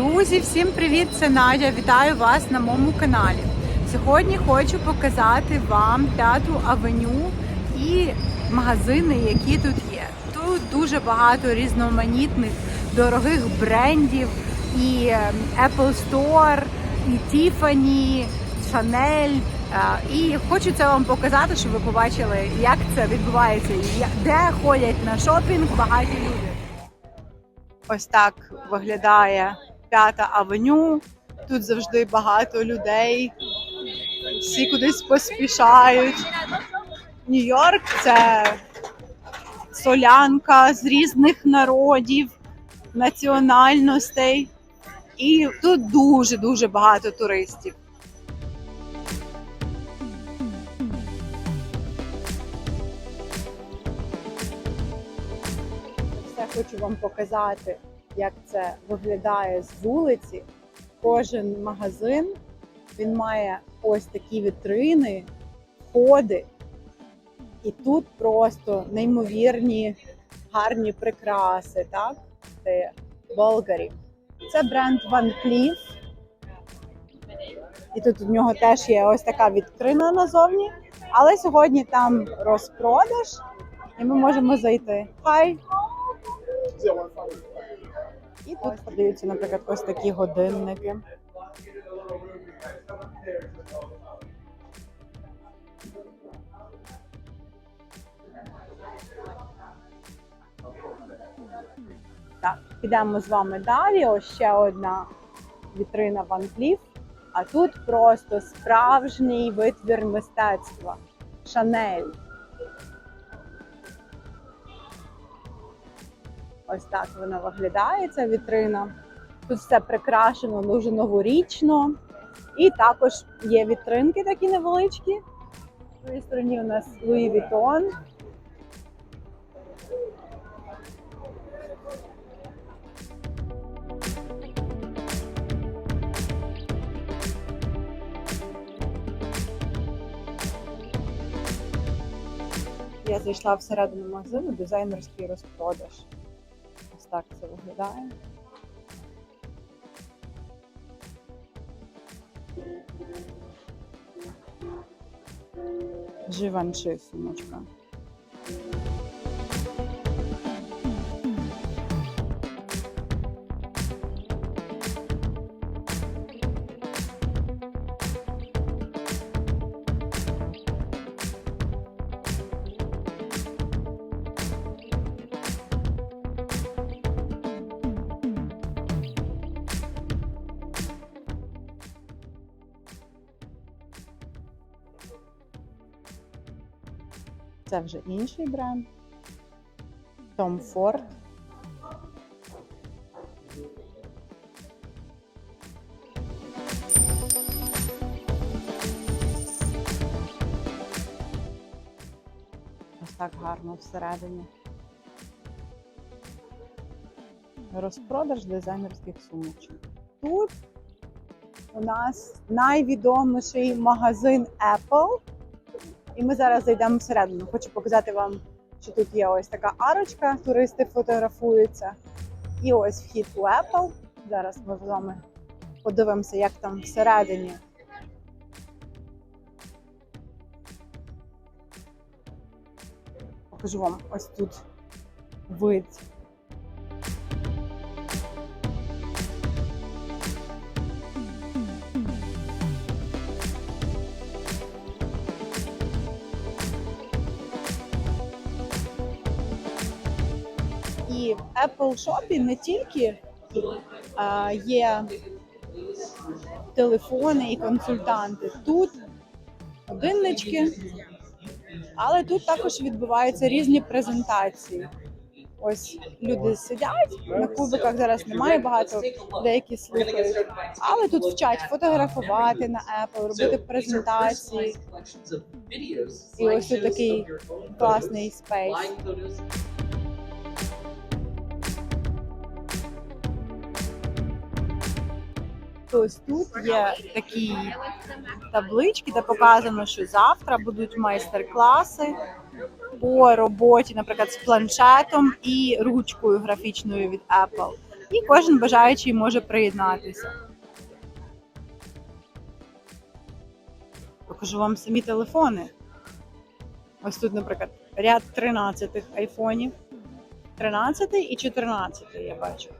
Друзі, всім привіт! Це Надя. Вітаю вас на моєму каналі. Сьогодні хочу показати вам п'яту авеню і магазини, які тут є. Тут дуже багато різноманітних дорогих брендів, і е, Apple Store, і Tiffany, Chanel. Е, І хочу це вам показати, щоб ви побачили, як це відбувається, де ходять на шопінг багаті люди. Ось так виглядає п'ята авеню. Тут завжди багато людей. Всі кудись поспішають. Нью-Йорк це солянка з різних народів, національностей. І тут дуже-дуже багато туристів. Все хочу вам показати, як це виглядає з вулиці. Кожен магазин він має ось такі вітрини, входи. І тут просто неймовірні гарні прикраси, так? Це Болгарі. Це бренд Van Cleef. І тут у нього теж є ось така вітрина назовні. Але сьогодні там розпродаж, і ми можемо зайти. Хай! І тут продаються, наприклад, ось такі годинники. Так, підемо з вами далі. Ось ще одна вітрина Ван Кліф. А тут просто справжній витвір мистецтва. Шанель. Ось так вона виглядає, ця вітрина. Тут все прикрашено дуже новорічно. І також є вітринки такі невеличкі. В другій стороні у нас Луї Вітон. Я зайшла всередину магазину, дизайнерський розпродаж. Так це виглядає. Живанчи сумочка. Це вже інший бренд. Tom Ford. Ось так гарно всередині. Розпродаж дизайнерських сумочок. Тут у нас найвідоміший магазин Apple. І ми зараз зайдемо всередину. Хочу показати вам, що тут є ось така арочка, туристи фотографуються. І ось вхід у Apple. Зараз ми з вами подивимося, як там всередині. Покажу вам ось тут вид. Apple Shop не тільки а, є телефони і консультанти, тут годиннички, але тут також відбуваються різні презентації. Ось люди сидять на кубиках. Зараз немає багато, деякі слухають. Але тут вчать фотографувати на Apple, робити презентації. І ось тут такий класний спейс. Ось тут є такі таблички, де показано, що завтра будуть майстер-класи по роботі, наприклад, з планшетом і ручкою графічною від Apple. І кожен бажаючий може приєднатися. Покажу вам самі телефони. Ось тут, наприклад, ряд 13 айфонів. 13 і 14 я бачу.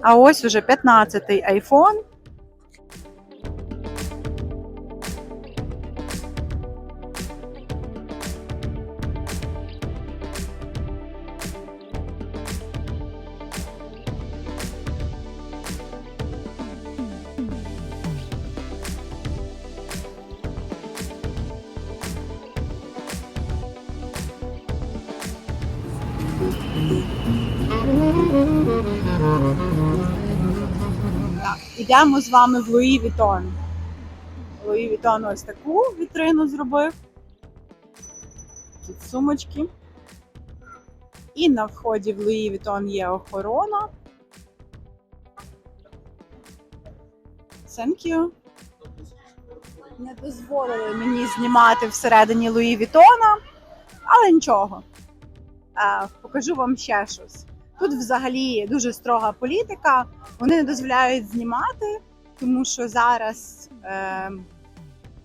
А ось уже 15-й айфон. Так, ідемо з вами в Луї Вітон. Луї Вітон ось таку вітрину зробив. Тут сумочки. І на вході в Луї Вітон є охорона. Thank you. Не дозволили мені знімати всередині Луї Вітона, але нічого. Е, покажу вам ще щось. Тут взагалі дуже строга політика. Вони не дозволяють знімати, тому що зараз е,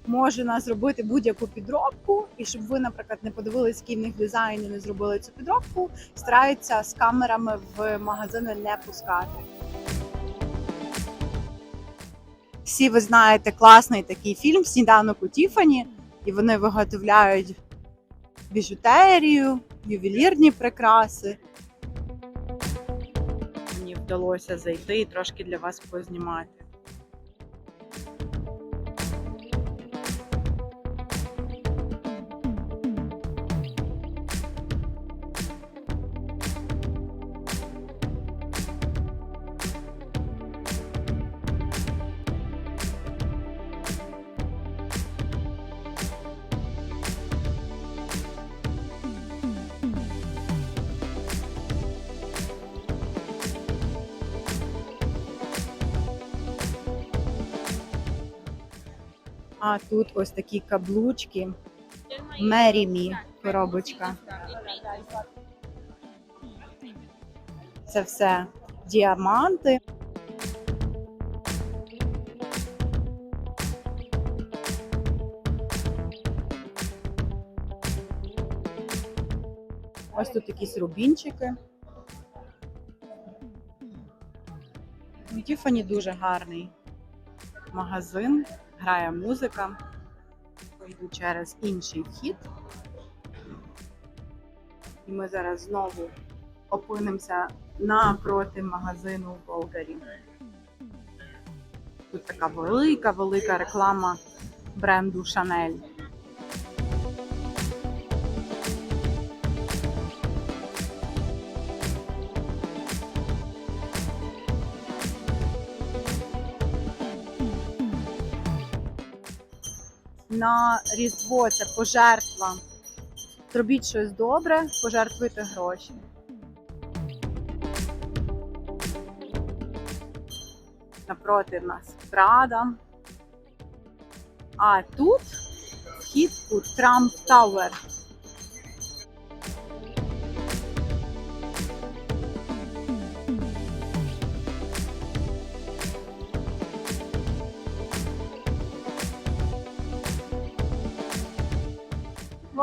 можна зробити будь-яку підробку, і щоб ви, наприклад, не подивились, який в них дизайн і не зробили цю підробку, стараються з камерами в магазини не пускати. Всі ви знаєте класний такий фільм Сніданок у Тіфані, і вони виготовляють біжутерію, ювелірні прикраси. Вдалося зайти і трошки для вас познімати. А тут ось такі каблучки. Мері Мі коробочка. Це все діаманти. Ось тут якісь рубінчики. Ну, Тіфані дуже гарний магазин, грає музика. Пойду через інший вхід. І ми зараз знову опинимося напроти магазину в Болгарі. Тут така велика, велика реклама бренду Chanel. На Різдво це пожертва. Зробіть щось добре, пожертвуйте гроші. Напроти нас Прада. А тут вхід у Трамп Тауер.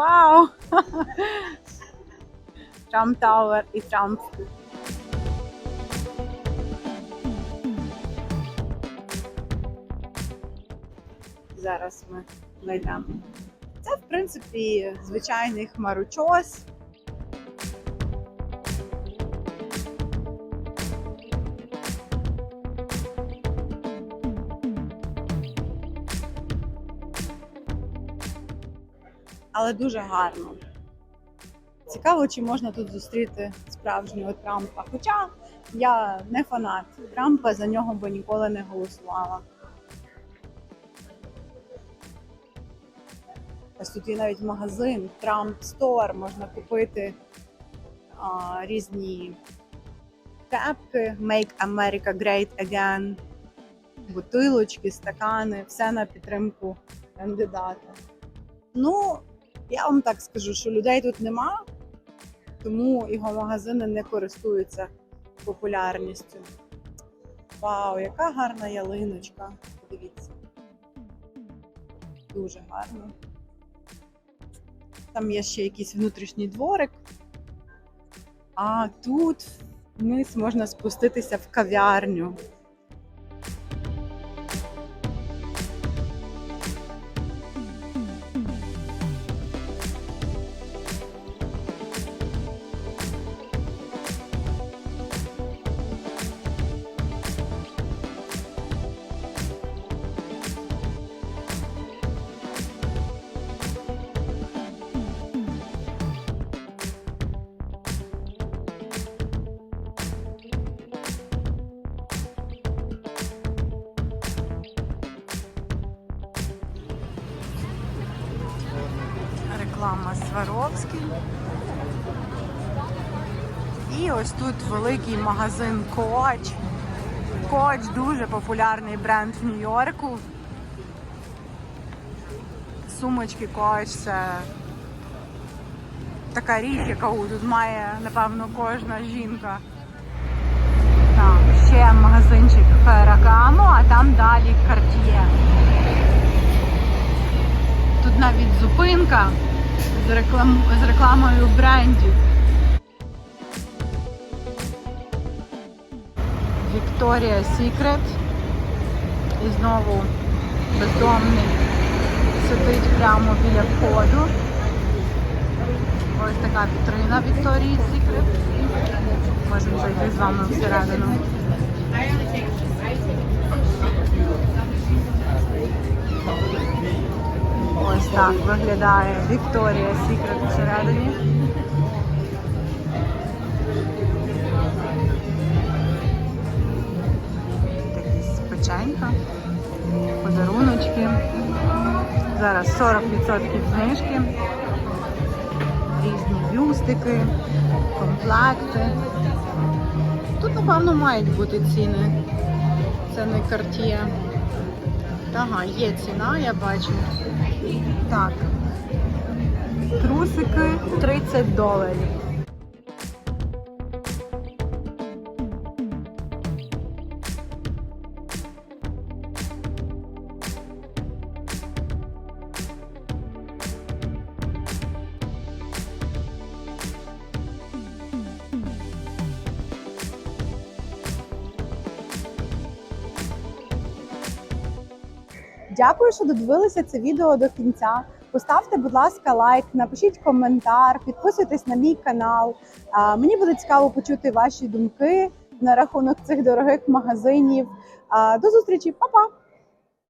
Вау! Трамп Тауер і Трамп. Зараз ми знайдемо. Це, в принципі, звичайний хмарочос. Але дуже гарно. Цікаво, чи можна тут зустріти справжнього Трампа. Хоча я не фанат Трампа, за нього би ніколи не голосувала. Ось тут є навіть магазин Trump Store, можна купити а, різні кепки, Make America Great Again, бутилочки, стакани, все на підтримку кандидата. Ну, я вам так скажу, що людей тут нема, тому його магазини не користуються популярністю. Вау, яка гарна ялиночка! Подивіться. Дуже гарно. Там є ще якийсь внутрішній дворик. А тут вниз можна спуститися в кав'ярню. Реклама Сваровський. І ось тут великий магазин Коч. Коч дуже популярний бренд в Нью-Йорку. Сумочки Коч це така річ, яку тут має, напевно, кожна жінка. Так, ще магазинчик Ferragamo, а там далі Cartier. Тут навіть зупинка з, реклам... з рекламою брендів. Victoria's Secret. І знову бездомний сидить прямо біля входу. Ось така вітрина Victoria's Secret. Можемо зайти з вами всередину. Так виглядає Вікторія Сікрет всередині. Такі печенька, подаруночки. Зараз 40% знижки, різні бюстики, комплекти. Тут, напевно, мають бути ціни. Це не картія. Ага, є ціна, я бачу. Так. Трусики 30 доларів. Дякую, що додивилися це відео до кінця. Поставте, будь ласка, лайк, напишіть коментар, підписуйтесь на мій канал. Мені буде цікаво почути ваші думки на рахунок цих дорогих магазинів. До зустрічі, Па-па!